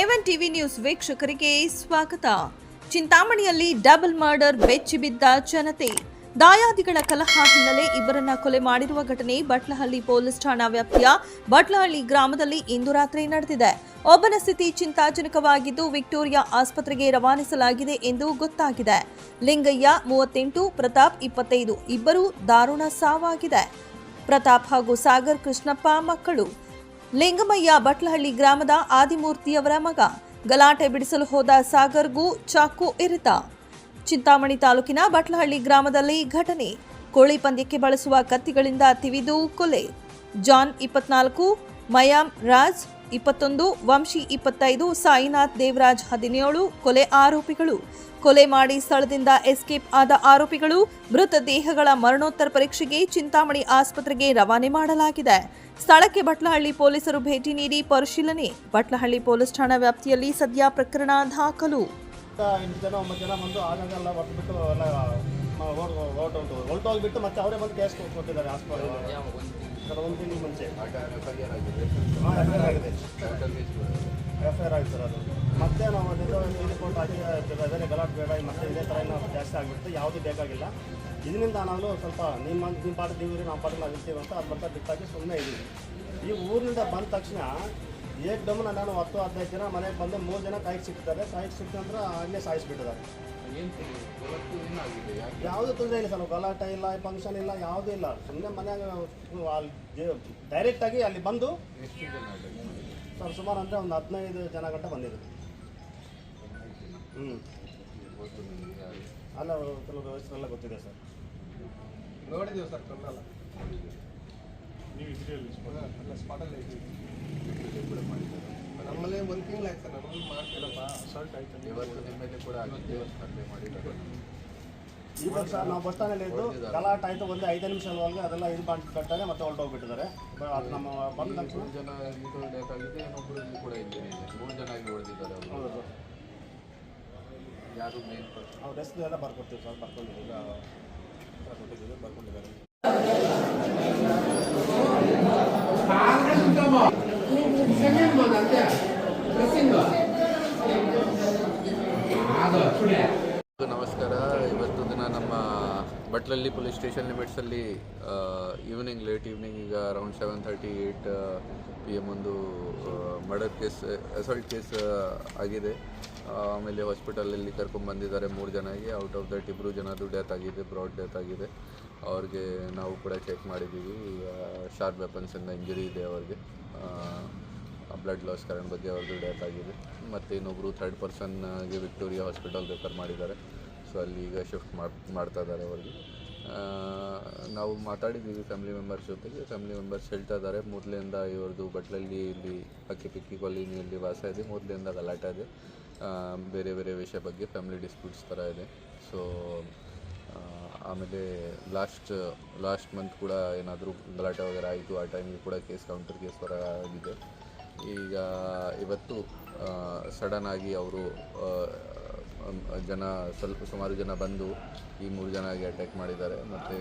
A one TV news ವೀಕ್ಷಕರಿಗೆ ಸ್ವಾಗತ. ಚಿಂತಾಮಣಿಯಲ್ಲಿ double murder ಬೆಚ್ಚಿಬಿದ್ದ ಜನತೆ. ದಾಯಾದಿಗಳ ಕಲಹ ಹಿನ್ನೆಲೆ ಇಬ್ಬರನ್ನ ಕೊಲೆ ಮಾಡಿರುವ ಘಟನೆ ಬಟ್ಲಹಳ್ಳಿ ಪೊಲೀಸ್ ಠಾಣಾ ವ್ಯಾಪ್ತಿಯ ಬಟ್ಲಹಳ್ಳಿ ಗ್ರಾಮದಲ್ಲಿ ಇಂದು ರಾತ್ರಿ ನಡೆದಿದೆ. ಒಬ್ಬನ ಸ್ಥಿತಿ ಚಿಂತಾಜನಕವಾಗಿದ್ದು ವಿಕ್ಟೋರಿಯಾ ಆಸ್ಪತ್ರೆಗೆ ರವಾನಿಸಲಾಗಿದೆ ಎಂದು ಗೊತ್ತಾಗಿದೆ. ಲಿಂಗಯ್ಯ ಮೂವತ್ತೆಂಟು, ಪ್ರತಾಪ್ ಇಪ್ಪತ್ತೈದು ಇಬ್ಬರು ದಾರುಣ ಸಾವಾಗಿದೆ. ಪ್ರತಾಪ್ ಹಾಗೂ ಸಾಗರ್ ಕೃಷ್ಣಪ್ಪ ಮಕ್ಕಳು. ಲಿಂಗಮಯ್ಯ ಬಟ್ಲಹಳ್ಳಿ ಗ್ರಾಮದ ಆದಿಮೂರ್ತಿಯವರ ಮಗ. ಗಲಾಟೆ ಬಿಡಿಸಲು ಹೋದ ಸಾಗರ್ಗೂ ಚಾಕು ಇರಿತ. ಚಿಂತಾಮಣಿ ತಾಲೂಕಿನ ಬಟ್ಲಹಳ್ಳಿ ಗ್ರಾಮದಲ್ಲಿ ಘಟನೆ. ಕೋಳಿ ಪಂದ್ಯಕ್ಕೆ ಬಳಸುವ ಕತ್ತಿಗಳಿಂದ ತಿವಿದು ಕೊಲೆ. ಜಾನ್ ಇಪ್ಪತ್ನಾಲ್ಕು ಮಯಾಂ ರಾಜ್ ಇಪ್ಪತ್ತೊಂದು, ವಂಶಿ ಇಪ್ಪತ್ತೈದು, ಸಾಯಿನಾಥ್ ದೇವರಾಜ್ ಹದಿನೇಳು, ಕೊಲೆ ಆರೋಪಿಗಳು. ಕೊಲೆ ಮಾಡಿ ಸ್ಥಳದಿಂದ ಎಸ್ಕೇಪ್ ಆದ ಆರೋಪಿಗಳು ಮೃತದೇಹಗಳ ಮರಣೋತ್ತರ ಪರೀಕ್ಷೆಗೆ ಚಿಂತಾಮಣಿ ಆಸ್ಪತ್ರೆಗೆ ರವಾನೆ ಮಾಡಲಾಗಿದೆ. ಸ್ಥಳಕ್ಕೆ ಬಟ್ಲಹಳ್ಳಿ ಪೊಲೀಸರು ಭೇಟಿ ನೀಡಿ ಪರಿಶೀಲನೆ. ಬಟ್ಲಹಳ್ಳಿ ಪೊಲೀಸ್ ಠಾಣಾ ವ್ಯಾಪ್ತಿಯಲ್ಲಿ ಸದ್ಯ ಪ್ರಕರಣ ದಾಖಲು. ಒಂದು ತಿಂಗಳು ಮುಂಚೆ ಎಫ್ ಐ ಆರ್ ಆಗಿದೆ. ಸರ್ ಅದು. ಮತ್ತೆ ನಾವು ಅದೆಲ್ಲ ರಿಪೋರ್ಟ್ ಹಾಕಿ ಬೇರೆ ಗಲಾಟೆ ಬೇಡ ಮತ್ತೆ ಇದೇ ಥರ ನಾವು ಜಾಸ್ತಿ ಆಗಿಬಿಟ್ಟು ಯಾವುದೂ ಬೇಕಾಗಿಲ್ಲ. ಇದರಿಂದ ನಾವು ಸ್ವಲ್ಪ ನಿಮ್ಮ ನಿಮ್ಮ ಪಾಠ ನೀವು ನಮ್ಮ ಪಾಠ ನಾವು ಇರ್ತೀವಿ ಅಂತ ಅದು ಬರ್ತಾ ಬಿಟ್ಟಾಗಿ ಸುಮ್ಮನೆ ಇದ್ದೀವಿ ಈ ಊರಿನಿಂದ ಬಂದ ತಕ್ಷಣ ಏಕ್ದಮ್ ನಾನು ಹತ್ತು ಹದಿನೈದು ಜನ ಮನೆಗೆ ಬಂದು ಮೂರು ಜನ ಕಾಯಿಗೆ ಸಿಕ್ತಾರೆ ಕಾಯಿಗೆ ನಂತರ ಅಲ್ಲೇ ಸಾಯಿಸ್ಬಿಟ್ಟಿದ್ದಾರೆ. ಯಾವುದು ತೊಂದರೆ ಇಲ್ಲ ಸರ್ ಗಲಾಟೆ ಇಲ್ಲ ಫಂಕ್ಷನ್ ಇಲ್ಲ ಯಾವುದೂ ಇಲ್ಲ. ಸುಮ್ಮನೆ ಮನೆಯಾಗ ಅಲ್ಲಿ ಡೈರೆಕ್ಟಾಗಿ ಅಲ್ಲಿ ಬಂದು ಸರ್ ಸುಮಾರು ಅಂದರೆ ಒಂದು ಹದಿನೈದು ಜನ ಗಂಟೆ ಬಂದಿದೆ ಹ್ಞೂ ಅಲ್ಲ ವ್ಯವಸ್ಥೆ ಹೆಸರೆಲ್ಲ ಗೊತ್ತಿದೆ ಸರ್. ನೋಡಿದೀವಿ ಸರ್ ಕಣ್ಣಲ್ಲ ಅಲ್ಲ? ಸ್ಪಾಟಲ್ಲಿ ಇದ್ದೀವಿ. ನಮ್ಮಲ್ಲಿ ಒಂದು ತಿಂಗಳು ಆಯ್ತು ಸರ್ ನಮ್ಮಲ್ಲಿ ಮಾಡ್ತಿರಪ್ಪ. ಸಾಲ್ಟ್ ಆಯ್ತು ಇವತ್ತು ಮೇಲೆ ಕೂಡ ಆಗಿದ್ದು ಸ್ಪರ್ಧೆ ಮಾಡಿದ್ದಾರೆ ಈ ವರ್ಷ ನಾವು ಬಸ್ ಸ್ಟ್ಯಾಂಡಲ್ಲಿ ಇದ್ದು ಗಲಾಟೆ ಆಯಿತು ಒಂದು ಐದು ನಿಮಿಷ ಅಲ್ವಾಗ ಅದೆಲ್ಲ ಇದು ಮಾಡಿ ಕಟ್ಟಾರೆ ಮತ್ತೆ ಹೊರಟೋಗ್ಬಿಟ್ಟಿದ್ದಾರೆ ಅದು ನಮ್ಮ ಬಂದ ತಕ್ಷಣ. ಮೂರು ಜನ ಇದು ಡೆತ್ ಆಗಿದೆ ಇನ್ನೊಬ್ಬರು ಇಲ್ಲಿ ಕೂಡ ಇಂಜರಿ ಇದೆ ಮೂರು ಜನ ಇಲ್ಲಿ ಹೊಡೆದಿದ್ದಾರೆ ಅವರು. ಹೌದು. ಯಾರು ಮೇನ್ ಅವ್ರ ಹೆಸರು ಎಲ್ಲ ಬರ್ಕೊಡ್ತೀವಿ ಸರ್ ಬರ್ಕೊಂಡಿದ್ದೀವಿ. ಈಗ ಕೊಟ್ಟಿದ್ದೀವಿ ಬರ್ಕೊಂಡಿದ್ದಾರೆ. ನಮಸ್ಕಾರ. ಇವತ್ತು ದಿನ ನಮ್ಮ ಬಟ್ಲಲ್ಲಿ ಪೊಲೀಸ್ ಸ್ಟೇಷನ್ ಲಿಮಿಟ್ಸಲ್ಲಿ ಈವ್ನಿಂಗ್ ಲೇಟ್ ಈವ್ನಿಂಗ್ ಈಗ around seven thirty eight P M ಒಂದು ಮರ್ಡರ್ ಕೇಸ್ ಅಸಲ್ಟ್ ಕೇಸ್ ಆಗಿದೆ. ಆಮೇಲೆ ಹಾಸ್ಪಿಟಲಲ್ಲಿ ಕರ್ಕೊಂಡ್ಬಂದಿದ್ದಾರೆ ಮೂರು ಜನಗೆ ಔಟ್ ಆಫ್ ದಟ್ ಇಬ್ಬರು ಜನದು ಡೆತ್ ಆಗಿದೆ ಬ್ರಾಡ್ ಡೆತ್ ಆಗಿದೆ. ಅವ್ರಿಗೆ ನಾವು ಕೂಡ ಚೆಕ್ ಮಾಡಿದ್ದೀವಿ. ಶಾರ್ಪ್ ವೆಪನ್ಸಿಂದ ಇಂಜುರಿ ಇದೆ ಅವ್ರಿಗೆ. ಬ್ಲಡ್ ಲಾಸ್ ಕಾರಣ ಬಗ್ಗೆ ಅವ್ರದ್ದು ಡೆತ್ ಆಗಿದೆ. ಮತ್ತು ಇನ್ನೊಬ್ಬರು ಥರ್ಡ್ ಪರ್ಸನ್ಗೆ ವಿಕ್ಟೋರಿಯಾ ಹಾಸ್ಪಿಟಲ್ ರೆಫರ್ ಮಾಡಿದ್ದಾರೆ. ಸೊ ಅಲ್ಲಿ ಈಗ ಶಿಫ್ಟ್ ಮಾಡ್ತಾ ಇದ್ದಾರೆ ಅವ್ರಿಗೆ. ನಾವು ಮಾತಾಡಿದ್ದೀವಿ ಫ್ಯಾಮಿಲಿ ಮೆಂಬರ್ಸ್ ಜೊತೆಗೆ. ಫ್ಯಾಮಿಲಿ ಮೆಂಬರ್ಸ್ ಹೇಳ್ತಾ ಇದ್ದಾರೆ, ಮೊದಲಿಂದ ಇವ್ರದ್ದು ಬಟ್ಲಲ್ಲಿ ಇಲ್ಲಿ ಅಕ್ಕಿ ಪಿಕ್ಕಿ ಕಾಲೋನಿಯಲ್ಲಿ ವಾಸ ಇದೆ. ಮೊದಲಿಂದ ಗಲಾಟೆ ಇದೆ. ಬೇರೆ ಬೇರೆ ವಿಷಯ ಬಗ್ಗೆ ಫ್ಯಾಮಿಲಿ ಡಿಸ್ಪ್ಯೂಟ್ಸ್ ಥರ ಇದೆ. ಸೊ ಆಮೇಲೆ ಲಾಸ್ಟ್ ಲಾಸ್ಟ್ ಮಂತ್ ಕೂಡ ಏನಾದರೂ ಗಲಾಟೆ ವಗೇರೆ ಆಯಿತು, ಆ ಟೈಮಿಗೆ ಕೂಡ ಕೇಸ್ ಕೌಂಟರ್ ಕೇಸ್ ಥರ ಆಗಿದೆ. ಈಗ ಇವತ್ತು ಸಡನ್ ಆಗಿ ಅವರು ಜನ ಸ್ವಲ್ಪ ಸುಮಾರು ಜನ ಬಂದು ಈ ಮೂರು ಜನಗೆ ಅಟ್ಯಾಕ್ ಮಾಡಿದ್ದಾರೆ. ಮತ್ತು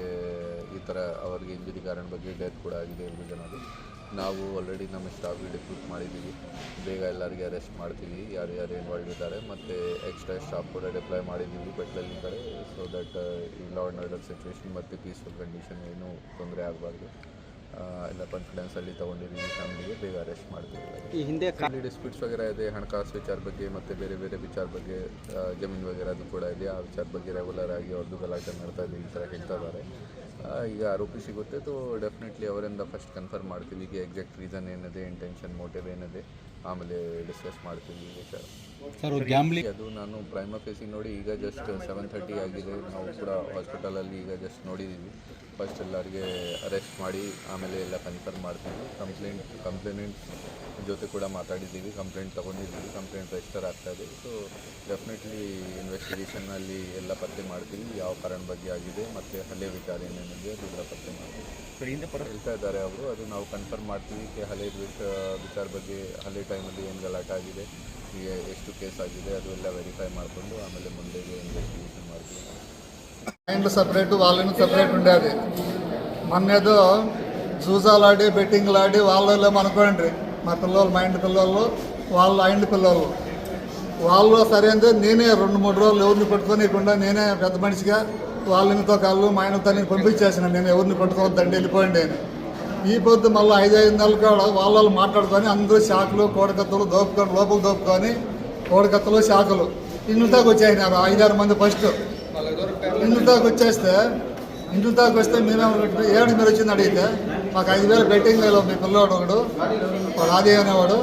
ಈ ಥರ ಅವ್ರಿಗೆ ಇಂಜುರಿ ಕಾರಣ ಬಗ್ಗೆ ಡೆತ್ ಕೂಡ ಆಗಿದೆ ಮೂರು ಜನರು ನಾವು ಆಲ್ರೆಡಿ ನಮ್ಮ ಸ್ಟಾಫ್ಗೆ ಡಿಪ್ಯೂಟ್ ಮಾಡಿದ್ದೀವಿ. ಬೇಗ ಎಲ್ಲರಿಗೆ ಅರೆಸ್ಟ್ ಮಾಡ್ತೀವಿ. ಯಾರು ಯಾರು ಇನ್ವಾಲ್ವ್ ಇದ್ದಾರೆ. ಮತ್ತು ಎಕ್ಸ್ಟ್ರಾ ಸ್ಟಾಫ್ ಕೂಡ ಡಿಪ್ಲಾಯ್ ಮಾಡಿದ್ದೀವಿ ಬೆಟ್ಲಲ್ಲಿ ಕಡೆ. ಸೊ ದಟ್ ಈ ಲಾ ಆ್ಯಂಡ್ ಆರ್ಡರ್ ಸಿಚುವೇಶನ್ ಮತ್ತು ಪೀಸ್ಫುಲ್ ಕಂಡೀಷನ್ ಏನೂ ತೊಂದರೆ ಆಗಬಾರ್ದು. ಎಲ್ಲ ಕಾನ್ಫಿಡೆನ್ಸಲ್ಲಿ ಈ ಫ್ಯಾಮಿಲಿಗೆ ಬೇಗ ಅರೆಸ್ಟ್ ಮಾಡ್ತೀವಿ. ಈ ಹಿಂದೆ ಖಾಲಿ ಡಿಸ್ಪ್ಯೂಟ್ಸ್ ವಗೇರ ಇದೆ ಹಣಕಾಸು ವಿಚಾರ ಬಗ್ಗೆ ಮತ್ತೆ ಬೇರೆ ಬೇರೆ ವಿಚಾರ ಬಗ್ಗೆ ಜಮೀನು ವಗೇರ ಅದು ಕೂಡ ಇದೆ. ಆ ವಿಚಾರ ಬಗ್ಗೆ ರೆಗ್ಯುಲರ್ ಆಗಿ ಅವ್ರದ್ದು ಗಲಾಟೆ ಮಾಡ್ತಾ ಇದೆ ಈ ಥರ ಹೇಳ್ತಾ ಇದ್ದಾರೆ. ಈಗ ಆರೋಪಿ ಸಿಗುತ್ತೆ ತೋ ಡೆಫಿನೆಟ್ಲಿ ಅವರಿಂದ ಫಸ್ಟ್ ಕನ್ಫರ್ಮ್ ಮಾಡ್ತೀವಿ. ಈಗ ಎಕ್ಸಾಕ್ಟ್ ರೀಸನ್ ಏನಿದೆ ಇಂಟೆನ್ಷನ್ ಮೋಟಿವ್ ಏನಿದೆ ಆಮೇಲೆ ಡಿಸ್ಕಸ್ ಮಾಡ್ತೀವಿ ಈ ವಿಚಾರ. ಸರ್ ಗ್ಯಾಂಬ್ಲಿ ಅದು ನಾನು ಪ್ರೈಮ ಫೇಸಿ ನೋಡಿ ಈಗ ಜಸ್ಟ್ ಸೆವೆನ್ ಥರ್ಟಿ ಆಗಿದೆ. ನಾವು ಕೂಡ ಹಾಸ್ಪಿಟಲಲ್ಲಿ ಈಗ ಜಸ್ಟ್ ನೋಡಿದ್ದೀವಿ ಫಸ್ಟ್ ಎಲ್ಲರಿಗೆ ಅರೆಸ್ಟ್ ಮಾಡಿ ಆಮೇಲೆ ಎಲ್ಲ ಕನ್ಫರ್ಮ್ ಮಾಡ್ತೀವಿ. ಕಂಪ್ಲೇಂಟ್ ಕಂಪ್ಲೇಂಟ್ ಜೊತೆ ಕೂಡ ಮಾತಾಡಿದ್ದೀವಿ. ಕಂಪ್ಲೇಂಟ್ ತೊಗೊಂಡಿದ್ದೀವಿ. ಕಂಪ್ಲೇಂಟ್ ರಿಜಿಸ್ಟರ್ ಆಗ್ತಾ ಇದೆ. ಸೊ ಡೆಫಿನೆಟ್ಲಿ ಇನ್ವೆಸ್ಟಿಗೇಷನ್ನಲ್ಲಿ ಎಲ್ಲ ಪತ್ತೆ ಮಾಡ್ತೀವಿ. ಯಾವ ಕಾರಣ ಬಗ್ಗೆ ಆಗಿದೆ ಮತ್ತು ಹಳೆ ವಿಚಾರ ಏನೇನಿದೆ ಅದು ಕೂಡ ಪತ್ತೆ ಮಾಡ್ತೀವಿ. ಹೇಳ್ತಾ ಇದ್ದಾರೆ ಅವರು. ಅದು ನಾವು ಕನ್ಫರ್ಮ್ ಮಾಡ್ತೀವಿ. ಹಲೆ ಹಳೆ ವಿಚಾರ ಬಗ್ಗೆ ಹಳೆ ಟೈಮಲ್ಲಿ ಏನು ಗಲಾಟೆ ಆಗಿದೆ. ಎಷ್ಟು ಕೇಸ್ ಆಗಿದೆ ಅದು ಎಲ್ಲ ವೆರಿಫೈ ಮಾಡಿಕೊಂಡು ಆಮೇಲೆ ಮುಂದೆ ಇನ್ವೆಸ್ಟಿಗೇಷನ್ ಮಾಡ್ತೀವಿ. క్లయింట్లు సపరేట్ వాళ్ళని సపరేట్ ఉండేది మొన్నేదో జూజాలాడి బెట్టింగ్లు ఆడి వాళ్ళు అనుకోండి మా పిల్లలు మా ఇంటి పిల్లలు వాళ్ళు ఆ ఇంటి పిల్లలు వాళ్ళు సరైనది నేనే రెండు మూడు రోజులు ఎవరిని పట్టుకొని ఇకుండా నేనే పెద్ద మనిషిగా వాళ్ళనితో కాళ్ళు మా ఆయనతో నేను పంపించేసిన నేను ఎవరిని పట్టుకోవద్దండి వెళ్ళిపోయింది నేను ఈ పొద్దు మళ్ళీ ఐదు ఐదు నెలలు కూడా వాళ్ళు మాట్లాడుకొని అందరూ శాఖలు కోడికత్తలు దోపుకొని లోపల దోపుకొని కోడికత్తలు శాఖలు. ఇంటి దాకా వచ్చేసినారు ఐదారు మంది ఫస్ట్. ఇంటి దాకా వచ్చేస్తే ఇంటి దాకా వస్తే మేమేమనుకుంటున్నాం ఏడు మీరు వచ్చింది అడిగితే మాకు ఐదు వేలు బెట్టింగ్ వేలో మీ పిల్లవాడు ఒకడు వాడు ఆది అనేవాడు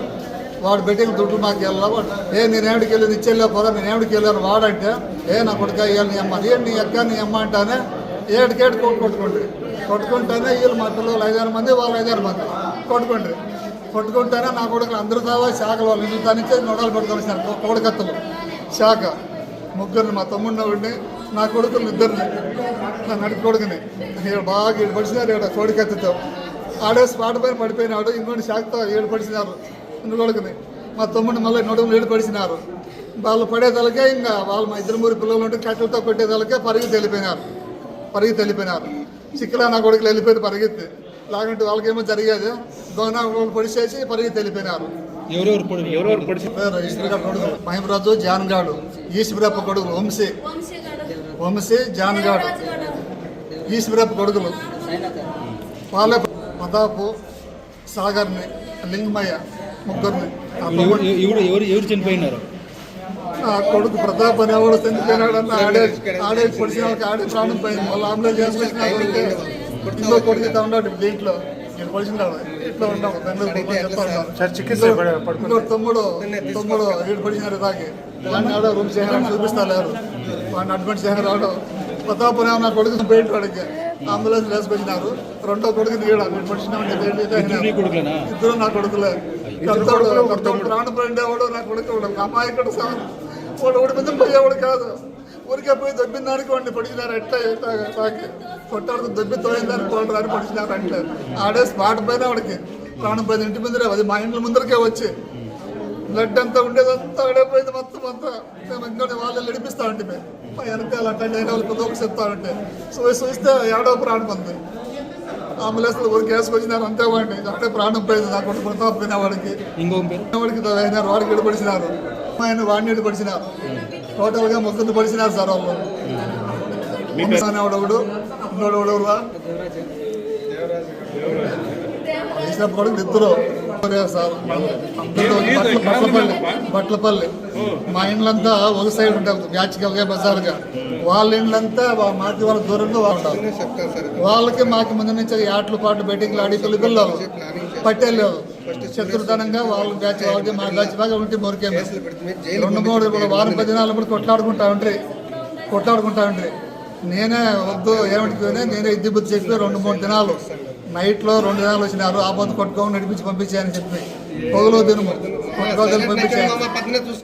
వాడు బెట్టింగ్ దుడ్డు మాకు వెళ్ళావు ఏ నేను ఏమిటికి వెళ్ళి ఇచ్చేళ్ళా పోరా నేను ఏమిటికి వెళ్ళాను వాడంటే ఏ నా కొడుక ఇవ్వాలి నీ అమ్మ ఏ నీ ఎక్క నీ అమ్మ అంటానే ఏడుకేడు కొట్టుకుంటుంది. కొట్టుకుంటానే వీళ్ళు మా పిల్లలు ఐదారు మంది వాళ్ళు ఐదారు మంది కొట్టుకుంటారు కొట్టుకుంటానే నా కొడుకులు అందరూ కావా శాఖలు వాళ్ళు. ఇంటి దానికి నొడాలు పెట్టుకొని వచ్చినారు కోడకత్తలు. శాఖ. ముగ్గురిని మా తమ్ముడిని ఉండి నా కొడుకులు ఇద్దరిని. నా నడి కొడుకుని. ఈడ బాగా ఏడు పడిచినారు ఈడ కోడికత్తితో. ఆడే స్పాట్ పైన పడిపోయినాడు ఇంకోటి శాఖతో ఏడు పడిచినారు ఇంటి కొడుకుని. మా తమ్ముడిని మళ్ళీ నడుములు ఏడు పడిచినారు వాళ్ళు పడేదలకే ఇంకా వాళ్ళు మా ఇద్దరు మూడు పిల్లలు ఉంటే కట్టెలతో కొట్టేదలకే పరిగి తెలిపోయినారు. పరిగి తెలిపోయినారు. చిక్కులో నా కొడుకులు వెళ్ళిపోయి పరిగెత్తి. లాగంటే వాళ్ళకేమో జరిగేది. గోనా పొడి చేసి పరిగెత్తి వెళ్ళిపోయినారు. మహిమరాజు జాన్గాడు. ఈశ్వరప్ప కొడుకులు వంశీ. వంశీ జాన్గాడు. ఈశ్వరప్ప కొడుకులు. పాలే ప్రతాపు సాగర్ని లింగమయ్య ముగ్గురిని. ఎవరు ఎవరు చనిపోయినారు? ఆ కొడుకు ప్రతాప్ అనేవాడు చనిపోయినాడు అన్న ఆడే ఆడే పొడిచిన వాళ్ళకి ఆడే ప్రాణం పోయింది. మళ్ళీ ఆంబులెన్స్ చేసుకొచ్చిన కొడుకే ఇంకో కొడుకు ఇట్లా ఉన్నాడు దీంట్లో. నేను పొడిచినాడు ఇట్లా ఉన్నాడు. తండ్రి చెప్తా ఉన్నాడు ఇంకో తమ్ముడు తమ్ముడు ఏడు పడినారు తాకి వాడిని ఆడో రూమ్ చేయడం చూపిస్తా లేరు వాడిని అడ్మిట్ ప్రతాప్ అనే నా కొడుకు పెయింట్ వాడికి అంబులెన్స్ వేసుకొచ్చినారు రెండో కొడుకు నీడ పొడిచిన ఇద్దరు నా కొడుకులే. పెద్దోడు ప్రాణ పడేవాడు నా కొడుకు. వాడు అమాయకుడు సార్. వాడు ఒకటి మీద పోయేవాడు కాదు. ఊరికే పోయి దొబ్బిన దానికి వాడిని పడిచినారు ఎట్లా తాకి కొట్టాడు దొబ్బి తోయిందని పోవడం అని పడిచినారు అట్లే ఆడే స్పాట్ పైన వాడికి ప్రాణం పోయింది ఇంటి ముందరే అది మా ఇంట్లో ముందరికే వచ్చి. బ్లడ్ అంతా ఉండేదంతా ఆడైపోయింది మొత్తం అంతా. మేము ఇంకా వాళ్ళు నడిపిస్తా ఉంటే మా వెనకాల అట్లా నేను వాళ్ళు పెద్ద చెప్తా ఉంటే. సో చూస్తే ఏడో ప్రాణం ఉంది. అంబులెన్స్ ఊరికి వేసుకొచ్చినారు. అంతే వాడిని. అంటే ప్రాణం పోయింది. నా కొడుకు ప్రతాప్ పోయిన వాడికి. ఇంకో వాడికి అయినారు. వాడికి ఎడపడిచినారు ఆయన వాడిని ఎడపడిచినారు టోటల్గా మొత్తం పడిచినారు సార్ వాళ్ళు. ఒకడు ఇంకోడు ఒకడు ఇద్దరు సార్ బట్లపల్లి బట్లపల్లి మా ఇండ్లంతా ఒక సైడ్ ఉంటారు బ్యాచ్కల్గా బజార్గా. వాళ్ళ ఇండ్లంతా మాకి వాళ్ళ దూరంగా వాళ్ళు ఉంటారు. వాళ్ళకి మాకు ముందు నుంచి ఆటలు పాటలు బెట్టింగ్లు ఆడి పిల్లలు పిల్లలు. పట్టేళ్ళలేదు శత్రుతనంగా వాళ్ళ బ్యాచ్ వాళ్ళకి మా బ్యాచ్ బాగా ఉంటే మొరికేమి రెండు మూడు ఇప్పుడు వారం పది దినాలు కూడా కొట్లాడుకుంటా ఉంటాయి కొట్లాడుకుంటా ఉంటాయి నేనే వద్దు ఏమిటి నేనే ఇద్ది బుద్ధి చెప్పి రెండు మూడు దినాలు. నైట్లో రెండు దినాలు వచ్చినారు ఆ పొద్దు కొట్టుకొని నడిపించి పంపించాయని చెప్పి పొగలో దినము పంపించాను